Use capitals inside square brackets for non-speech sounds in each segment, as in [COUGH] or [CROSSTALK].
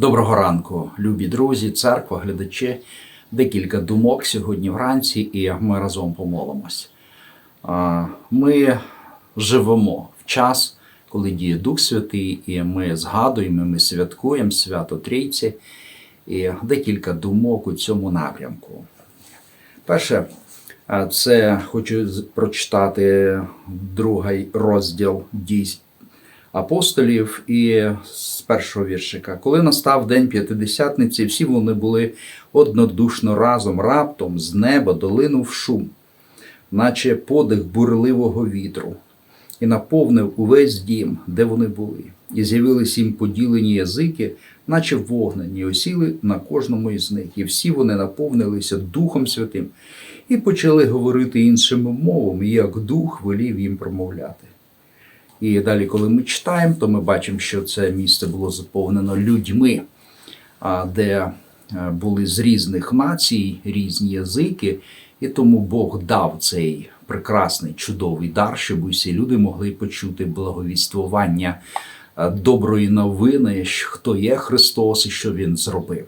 Доброго ранку, любі друзі, церква, глядачі. Декілька думок сьогодні вранці, і ми разом помолимось. Ми живемо в час, коли діє Дух Святий, і ми згадуємо, ми святкуємо свято Трійці, і декілька думок у цьому напрямку. Перше, це хочу прочитати другий розділ дій апостолів і з першого віршика. Коли настав день п'ятидесятниці, всі вони були однодушно разом, раптом з неба долинув шум, наче подих бурливого вітру, і наповнив увесь дім, де вони були. І з'явились їм поділені язики, наче вогнені, осіли на кожному із них, і всі вони наповнилися Духом Святим і почали говорити іншими мовами, як Дух велів їм промовляти. І далі, коли ми читаємо, то ми бачимо, що це місце було заповнено людьми, де е, були з різних націй, різні язики, і тому Бог дав цей прекрасний чудовий дар, щоб усі люди могли почути благовіствування е, доброї новини, хто є Христос і що Він зробив.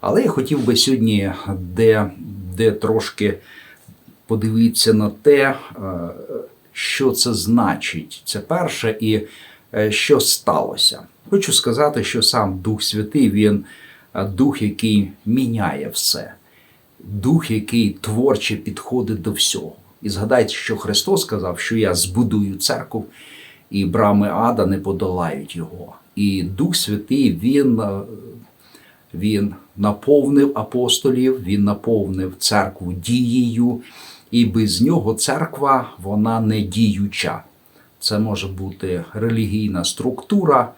Але я хотів би сьогодні, де, де трошки подивитися на те, е, що це значить. Це перше, і е, що сталося. Хочу сказати, що сам Дух Святий, він е, дух, який міняє все, дух, який творче підходить до всього. І згадайте, що Христос сказав, що я збудую церкву, і брами ада не подолають його. І Дух Святий, він е, він наповнив апостолів, він наповнив церкву дією, і без нього церква вона не діюча. Це може бути релігійна структура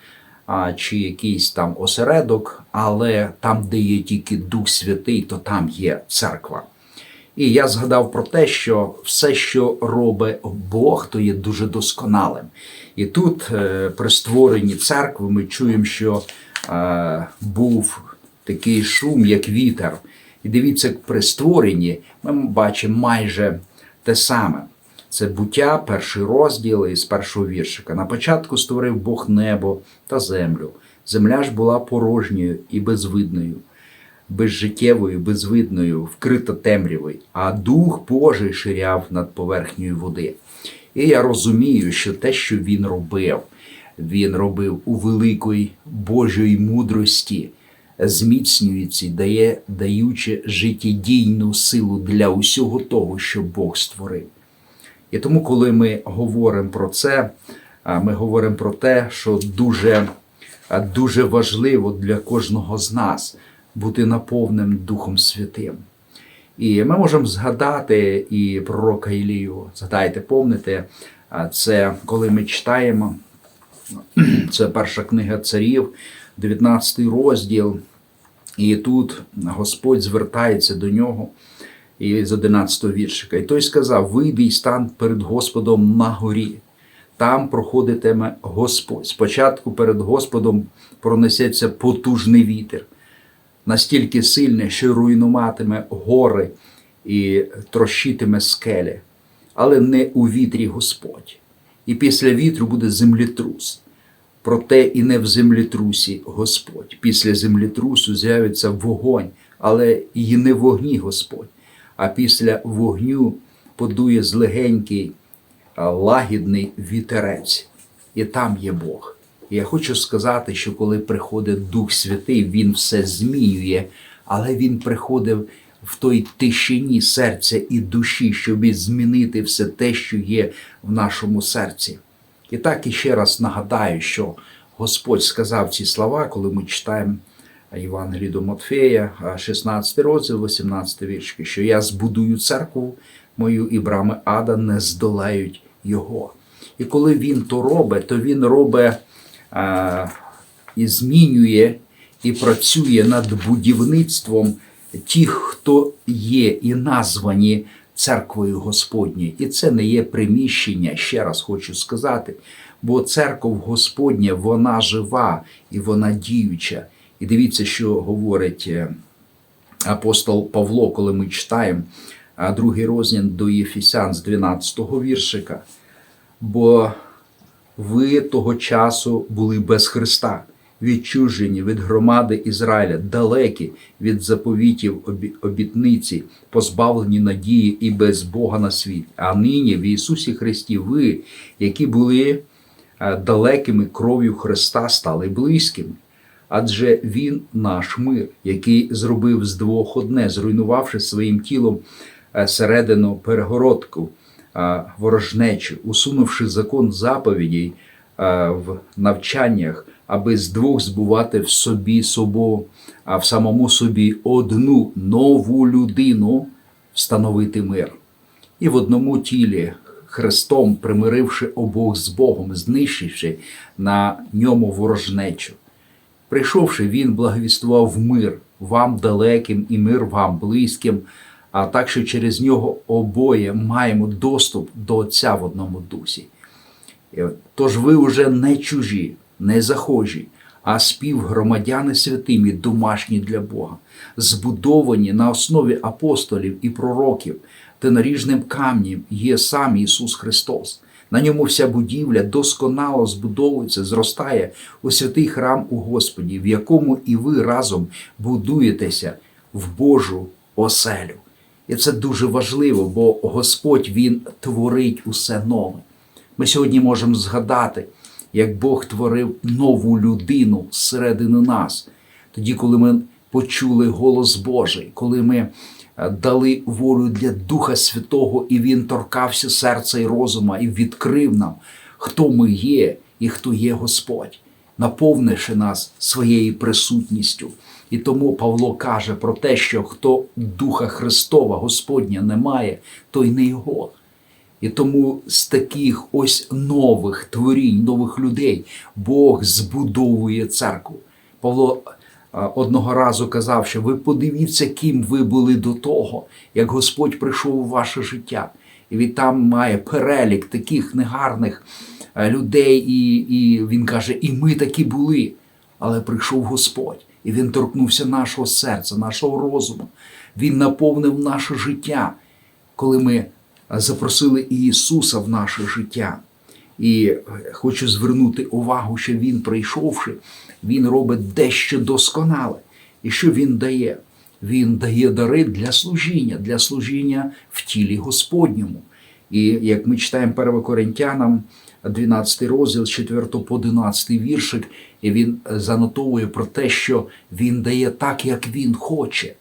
чи якийсь там осередок, але там, де є тільки Дух Святий, то там є церква. І я згадав про те, що все, що робить Бог, то є дуже досконалим. І тут, е, при створенні церкви, ми чуємо, що е, був такий шум, як вітер. І дивіться, при створенні ми бачимо майже те саме. Це буття, перший розділ із першого віршика. На початку створив Бог небо та землю. Земля ж була порожньою і безвидною, безжиттєвою, безвидною, вкрита темрявою, а Дух Божий ширяв над поверхнею води. І я розумію, що те, що він робив, він робив у великої Божої мудрості, зміцнюється, і дає, даючи життєдійну силу для усього того, що Бог створив. І тому, коли ми говоримо про це, ми говоримо про те, що дуже, дуже важливо для кожного з нас бути наповненим Духом Святим. І ми можемо згадати і пророка Ілію. Згадайте, помните, це коли ми читаємо, [CLEARS THROAT] це перша книга царів, 19 розділ. І тут Господь звертається до нього і з 11 віршика. І той сказав: Вийди і стань перед Господом на горі. Там проходитиме Господь. Спочатку перед Господом пронесеться потужний вітер, настільки сильний, що руйнуватиме гори і трощитиме скелі, але не у вітрі Господь. І після вітру буде землетрус. Проте і не в землетрусі Господь. Після землетрусу з'явиться вогонь, але і не вогні Господь. А після вогню подує злегенький лагідний вітерець. І там є Бог. І я хочу сказати, що коли приходить Дух Святий, Він все змінює, але Він приходив в той тишині серця і душі, щоб змінити все те, що є в нашому серці. І так іще раз нагадаю, що Господь сказав ці слова, коли ми читаємо Євангелії до Матфея, 16 розділ, 18 віршки, що я збудую церкву мою, і брами ада не здолають його. І коли він то робить, то він робить а, і змінює і працює над будівництвом тих, хто є і названі церквою Господньою. І це не є приміщення, ще раз хочу сказати, бо церква Господня, вона жива і вона діюча. І дивіться, що говорить е, апостол Павло, коли ми читаємо другий розділ до Єфісян з 12-го віршика. Бо ви того часу були без Христа, відчужені від громади Ізраїля, далекі від заповітів обітниці, позбавлені надії і без Бога на світ. А нині в Ісусі Христі ви, які були е, далекими кров'ю Христа, стали близькими. Адже Він наш мир, який зробив з двох одне, зруйнувавши своїм тілом е, середину перегородку е, ворожнечу, усунувши закон заповідей в навчаннях, аби з двох збувати в собі собою, а в самому собі одну нову людину встановити мир. І в одному тілі Христом, примиривши обох з Богом, знищивши на ньому ворожнечу. Прийшовши, він благовіствував мир вам далеким і мир вам близьким, а так що через нього обоє маємо доступ до Отця в одному дусі. Е, Тож ви вже не чужі, не захожі, а співгромадяни святимі, домашні для Бога, збудовані на основі апостолів і пророків, та наріжним камнем є сам Ісус Христос. На ньому вся будівля досконало збудовується, зростає у святий храм у Господі, в якому і ви разом будуєтеся в Божу оселю. І це дуже важливо, бо Господь Він творить усе нове. Ми сьогодні можемо згадати, як Бог творив нову людину зсередини нас. Тоді, коли ми почули голос Божий, коли ми е, дали волю для Духа Святого, і Він торкався серця і розума і відкрив нам, хто ми є і хто є Господь, наповнивши нас своєю присутністю. І тому Павло каже про те, що хто Духа Христова Господня не має, той не його. І тому з таких ось нових творінь, нових людей Бог збудовує церкву. Павло одного разу казав, що ви подивіться, ким ви були до того, як Господь прийшов у ваше життя. І він там має перелік таких негарних е, людей, і, і він каже, і ми такі були. Але прийшов Господь, і Він торкнувся нашого серця, нашого розуму. Він наповнив наше життя, коли ми запросили Ісуса в наше життя. І е, хочу звернути увагу, що Він, прийшовши, Він робить дещо досконале. І що Він дає? Він дає дари для служіння, для служіння в тілі Господньому. І як ми читаємо 1 Коринтянам, 12 розділ, з 4 по 11 віршик, і він занотовує про те, що він дає так, як він хоче.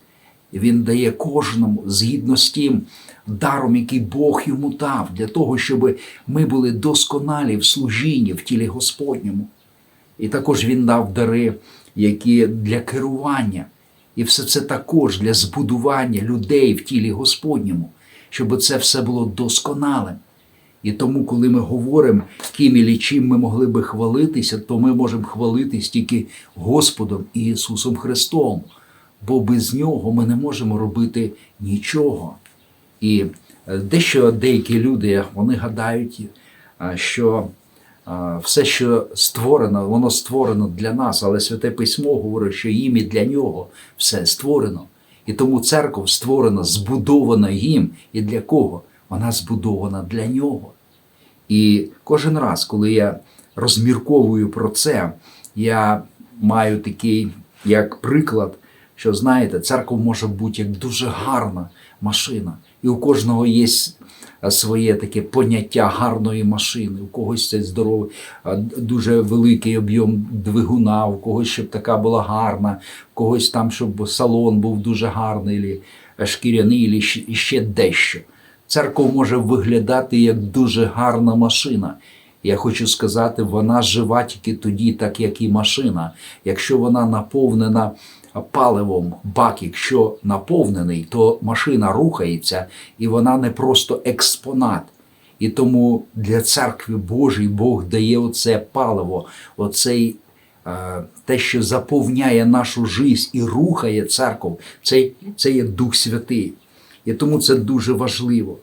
Він дає кожному згідно з тим даром, який Бог йому дав, для того, щоб ми були досконалі в служінні в тілі Господньому. І також він дав дари, які для керування. І все це також для збудування людей в тілі Господньому, щоб це все було досконалим. І тому, коли ми говоримо, ким і чим ми могли би хвалитися, то ми можемо хвалитись тільки Господом і Ісусом Христом, бо без Нього ми не можемо робити нічого. І е, дещо деякі люди вони гадають, що все, що створено, воно створено для нас, але Святе Письмо говорить, що їм і для нього все створено. І тому церква створена, збудована їм. І для кого? Вона збудована для нього. І кожен раз, коли я розмірковую про це, я маю такий як приклад, що знаєте, церква може бути як дуже гарна машина. І у кожного є своє таке поняття гарної машини. У когось це здоровий, дуже великий об'єм двигуна, у когось щоб така була гарна, у когось там, щоб салон був дуже гарний, або шкіряний, і ще дещо. Церква може виглядати як дуже гарна машина. Я хочу сказати, вона жива тільки тоді, так як і машина. Якщо вона наповнена паливом, бак, якщо наповнений, то машина рухається і вона не просто експонат. І тому для церкви Божої Бог дає оце паливо, оцей е, те, що заповняє нашу життя і рухає церкву, це, це є Дух Святий. І тому це дуже важливо.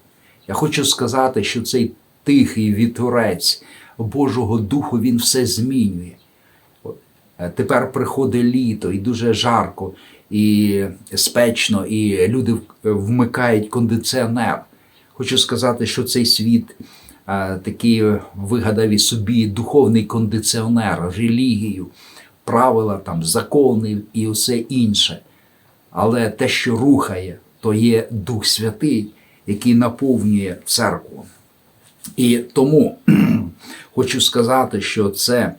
Я хочу сказати, що цей тихий віторець Божого Духу він все змінює. Е, Тепер приходить літо і дуже жарко, і спечно, і люди вмикають кондиціонер. Хочу сказати, що цей світ е, такий вигадав і собі духовний кондиціонер, релігію, правила, там, закони і усе інше. Але те, що рухає, то є Дух Святий, який наповнює церкву. І тому [CLEARS THROAT] хочу сказати, що це, е,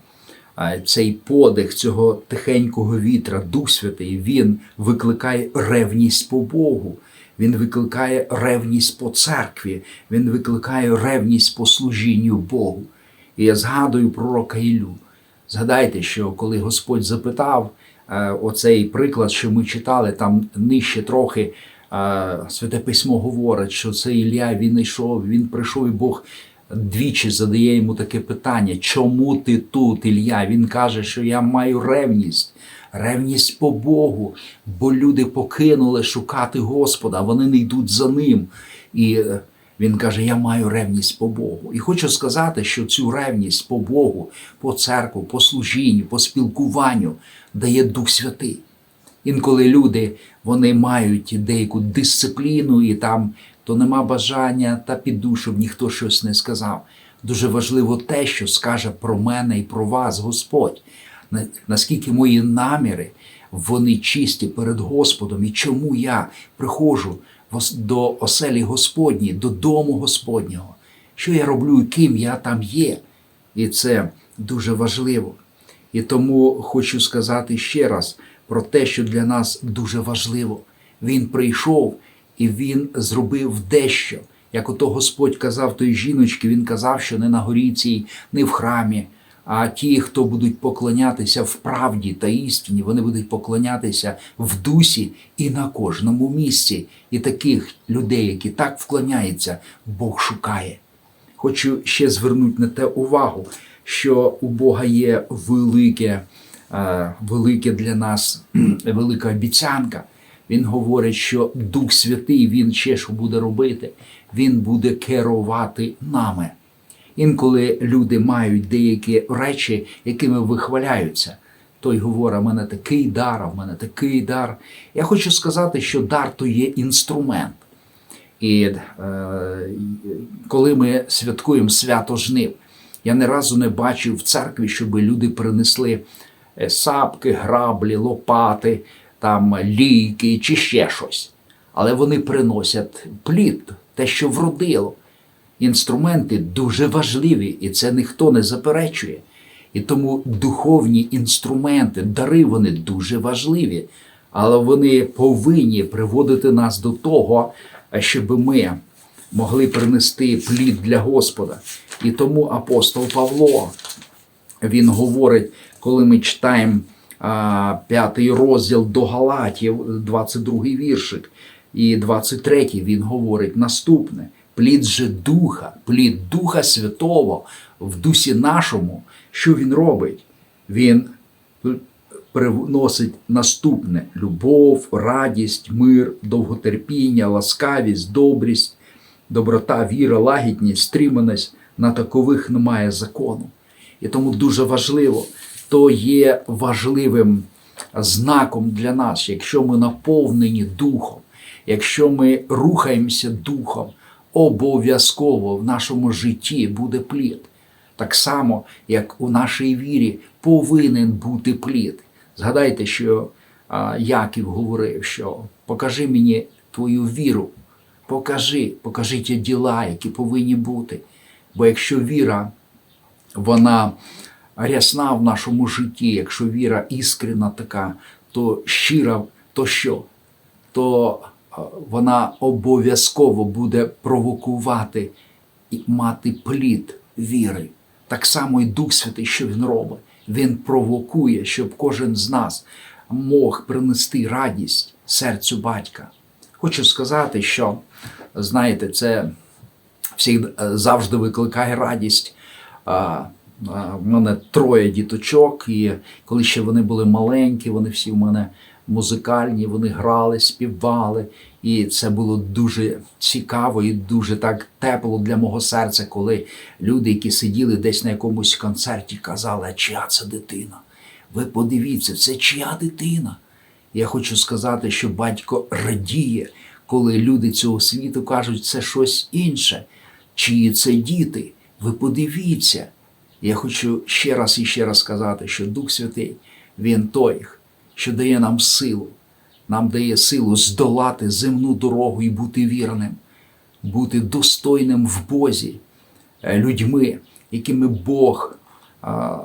цей подих цього тихенького вітра, Дух Святий, він викликає ревність по Богу, він викликає ревність по церкві, він викликає ревність по служінню Богу. І я згадую пророка Ілю. Згадайте, що коли Господь запитав е, оцей приклад, що ми читали, там нижче трохи е, Святе Письмо говорить, що цей Ілля він йшов, він прийшов, і Бог двічі задає йому таке питання: чому ти тут, Ілля? Він каже, що я маю ревність. Ревність по Богу, бо люди покинули шукати Господа, вони не йдуть за ним. І е, він каже: Я маю ревність по Богу. І хочу сказати, що цю ревність по Богу, по церкву, по служінню, по спілкуванню дає Дух Святий. Інколи люди вони мають деяку дисципліну, і там то нема бажання та піду, щоб ніхто щось не сказав. Дуже важливо те, що скаже про мене і про вас Господь. Наскільки мої наміри вони чисті перед Господом, і чому я приходжу до оселі Господній, до дому Господнього, що я роблю і ким я там є. І це дуже важливо. І тому хочу сказати ще раз про те, що для нас дуже важливо. Він прийшов і він зробив дещо. Як ото Господь казав той жіночці, він казав, що не на горі цій, не в храмі, а ті, хто будуть поклонятися в правді та істині, вони будуть поклонятися в дусі і на кожному місці. І таких людей, які так вклоняються, Бог шукає. Хочу ще звернути на те увагу, що у Бога є велике, велике для нас велика обіцянка. Він говорить, що Дух Святий, Він ще що буде робити, Він буде керувати нами. Інколи люди мають деякі речі, якими вихваляються. Той говорить, у мене такий дар, а в мене такий дар. Я хочу сказати, що дар то є інструмент. І е, коли ми святкуємо свято жнив, я ні разу не бачив в церкві, щоб люди принесли е, сапки, граблі, лопати, там лійки чи ще щось. Але вони приносять плід, те, що вродило. Інструменти дуже важливі, і це ніхто не заперечує. І тому духовні інструменти, дари вони дуже важливі, але вони повинні приводити нас до того, щоб ми могли принести плід для Господа. І тому апостол Павло він говорить, коли ми читаємо п'ятий розділ до Галатів, 22 віршик, і 23 він говорить наступне: плід же Духа, плід Духа Святого в дусі нашому, що він робить? Він привносить наступне: любов, радість, мир, довготерпіння, ласкавість, добрість, доброта, віра, лагідність, стриманість. На такових немає закону. І тому дуже важливо, то є важливим знаком для нас, якщо ми наповнені духом, якщо ми рухаємося духом, обов'язково в нашому житті буде плід. Так само, як у нашій вірі повинен бути плід. Згадайте, що Яків говорив, що покажи мені твою віру, покажи, покажи ті діла, які повинні бути. Бо якщо віра, вона рясна в нашому житті, якщо віра іскрена така, то щира, то що? То вона обов'язково буде провокувати і мати плід віри. Так само і Дух Святий, що він робить. Він провокує, щоб кожен з нас мог принести радість серцю батька. Хочу сказати, що знаєте, це всіх завжди викликає радість. В мене троє діточок, і коли ще вони були маленькі, вони всі в мене музикальні, вони грали, співали. І це було дуже цікаво і дуже так тепло для мого серця, коли люди, які сиділи десь на якомусь концерті, казали, а чия це дитина? Ви подивіться, це чия дитина? Я хочу сказати, що батько радіє, коли люди цього світу кажуть, це щось інше. Чиї це діти? Ви подивіться. Я хочу ще раз і ще раз сказати, що Дух Святий Він той, що дає нам силу, нам дає силу здолати земну дорогу і бути вірним, бути достойним в Бозі, е, людьми, якими Бог а,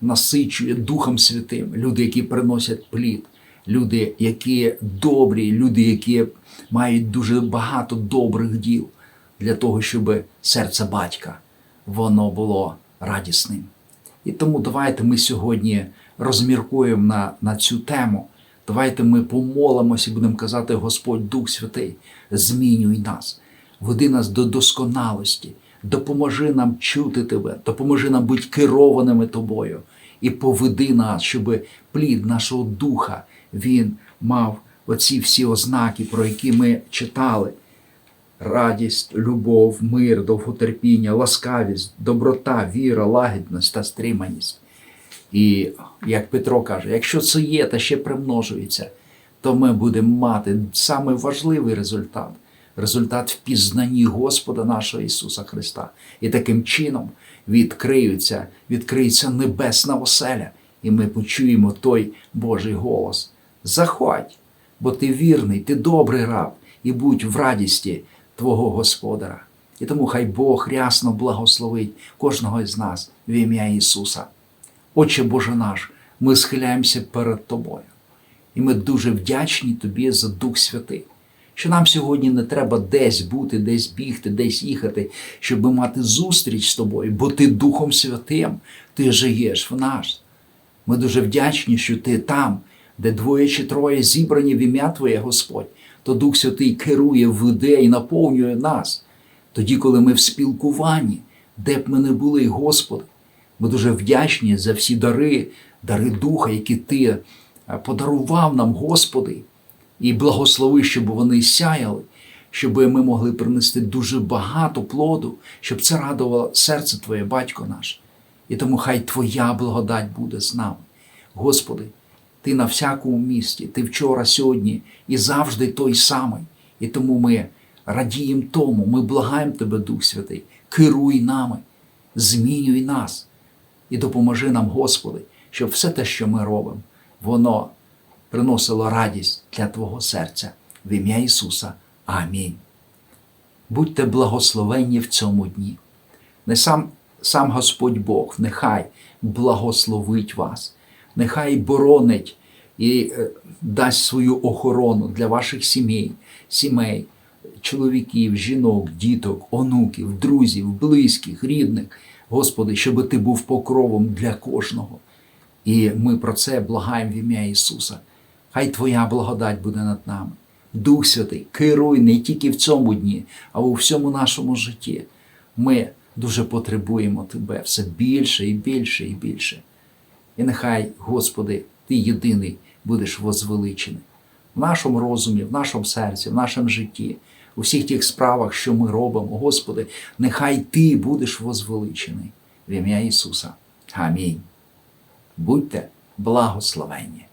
насичує Духом Святим, люди, які приносять плід, люди, які добрі, люди, які мають дуже багато добрих діл для того, щоб серце батька воно було радісним. І тому давайте ми сьогодні розміркуємо на, на цю тему. Давайте ми помолимося і будемо казати, Господь Дух Святий, змінюй нас, веди нас до досконалості, допоможи нам чути Тебе, допоможи нам бути керованими Тобою і поведи нас, щоб плід нашого духа він мав оці всі ознаки, про які ми читали. Радість, любов, мир, довготерпіння, ласкавість, доброта, віра, лагідність та стриманість. І як Петро каже, якщо це є та ще примножується, то ми будемо мати саме важливий результат результат в пізнанні Господа нашого Ісуса Христа. І таким чином відкриються, відкриється небесна оселя, і ми почуємо той Божий голос. Заходь, бо ти вірний, ти добрий раб, і будь в радісті Твого Господара. І тому хай Бог рясно благословить кожного із нас в ім'я Ісуса. Отче Боже наш, ми схиляємося перед Тобою. І ми дуже вдячні Тобі за Дух Святий, що нам сьогодні не треба десь бути, десь бігти, десь їхати, щоб мати зустріч з тобою, бо ти Духом Святим, ти живеш в нас. Ми дуже вдячні, що ти там, де двоє чи троє зібрані в ім'я Твоє, Господь, то Дух Святий керує, веде і наповнює нас. Тоді, коли ми в спілкуванні, де б ми не були, Господи, ми дуже вдячні за всі дари, дари Духа, які Ти е, подарував нам, Господи, і благослови, щоб вони сяяли, щоб ми могли принести дуже багато плоду, щоб це радувало серце Твоє, Батько наш. І тому хай Твоя благодать буде з нами. Господи, Ти на всякому місці, Ти вчора, сьогодні і завжди той самий. І тому ми радіємо тому, ми благаємо Тебе, Дух Святий, керуй нами, змінюй нас і допоможи нам, Господи, щоб все те, що ми робимо, воно приносило радість для Твого серця. В ім'я Ісуса. Амінь. Будьте благословенні в цьому дні. Не сам, сам Господь Бог, нехай благословить вас, нехай боронить і е, дасть свою охорону для ваших сімей, сімей, чоловіків, жінок, діток, онуків, друзів, близьких, рідних. Господи, щоб Ти був покровом для кожного. І ми про це благаємо в ім'я Ісуса. Хай Твоя благодать буде над нами. Дух Святий, керуй не тільки в цьому дні, а у всьому нашому житті. Ми дуже потребуємо Тебе все більше і більше і більше. І нехай, Господи, Ти єдиний будеш возвеличений в нашому розумі, в нашому серці, в нашому житті, у всіх тих справах, що ми робимо, Господи, нехай Ти будеш возвеличений в ім'я Ісуса. Амінь. Будьте благословенні.